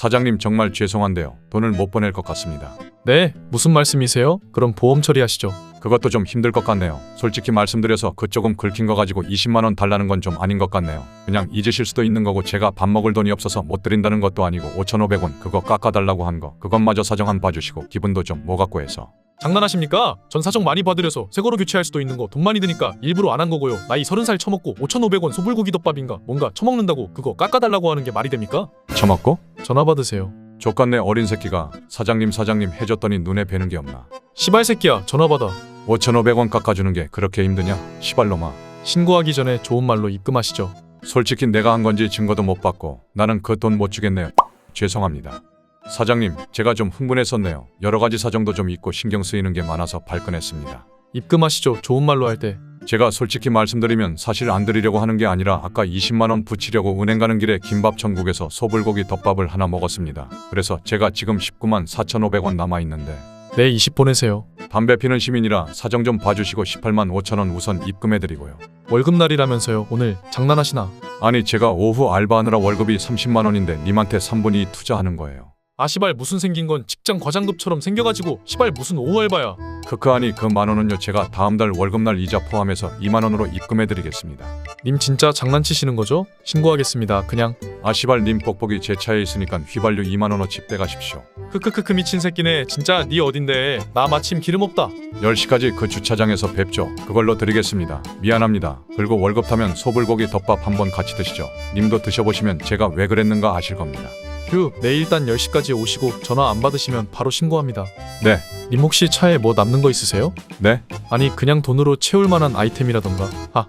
사장님 정말 죄송한데요. 돈을 못 보낼 것 같습니다. 네, 무슨 말씀이세요? 그럼 보험 처리하시죠. 그것도 좀 힘들 것 같네요. 솔직히 말씀드려서 그 조금 긁힌 거 가지고 20만 원 달라는 건 좀 아닌 것 같네요. 그냥 잊으실 수도 있는 거고 제가 밥 먹을 돈이 없어서 못 드린다는 것도 아니고 5,500원 그거 깎아달라고 한 거 그것마저 사정 한 봐주시고 기분도 좀뭐 같고 해서 장난하십니까? 전 사정 많이 받으려서 새 거로 교체할 수도 있는 거 돈 많이 드니까 일부러 안 한 거고요. 나이 서른 살 처먹고 5,500원 소불고기 덮밥인가 뭔가 처먹는다고 그거 깎아달라고 하는 게 말이 됩니까? 처먹고? 전화 받으세요. 족같네 어린 새끼가 사장님 사장님 해줬더니 눈에 뵈는 게 없나 시발 새끼야 전화 받아. 5,500원 깎아주는 게 그렇게 힘드냐 시발놈아 신고하기 전에 좋은 말로 입금하시죠. 솔직히 내가 한 건지 증거도 못 받고 나는 그 돈 못 주겠네요 죄송합니다 사장님 제가 좀 흥분했었네요 여러 가지 사정도 좀 있고 신경 쓰이는 게 많아서 발끈했습니다 입금하시죠. 좋은 말로 할 때. 제가 솔직히 말씀드리면 사실 안 드리려고 하는 게 아니라 아까 20만 원 붙이려고 은행 가는 길에 김밥 천국에서 소불고기 덮밥을 하나 먹었습니다. 그래서 제가 지금 19만 4,500원 남아 있는데 네, 20 보내세요. 담배 피는 시민이라 사정 좀 봐주시고 18만 5천 원 우선 입금해드리고요. 월급날이라면서요. 오늘 장난하시나? 아니 제가 오후 알바하느라 월급이 30만 원인데 님한테 3분이 투자하는 거예요. 아 시발 무슨 생긴 건 직장 과장급처럼 생겨가지고 시발 무슨 오후 알바야. 크크 아니 그 만 원은요 제가 다음 달 월급날 이자 포함해서 2만 원으로 입금해드리겠습니다. 님 진짜 장난치시는 거죠? 신고하겠습니다. 그냥 아시발 님 뽁뽁이 제 차에 있으니까 휘발유 2만 원어치 빼가십시오. 크크크크 미친 새끼네. 진짜 니 어딘데? 나 마침 기름 없다. 10시까지 그 주차장에서 뵙죠. 그걸로 드리겠습니다. 미안합니다. 그리고 월급 타면 소불고기 덮밥 한번 같이 드시죠. 님도 드셔보시면 제가 왜 그랬는가 아실 겁니다. 휴, 내일 일단 10시까지 오시고 전화 안 받으시면 바로 신고합니다. 네. 님 혹시 차에 뭐 남는 거 있으세요? 네? 아니 그냥 돈으로 채울 만한 아이템이라던가. 아,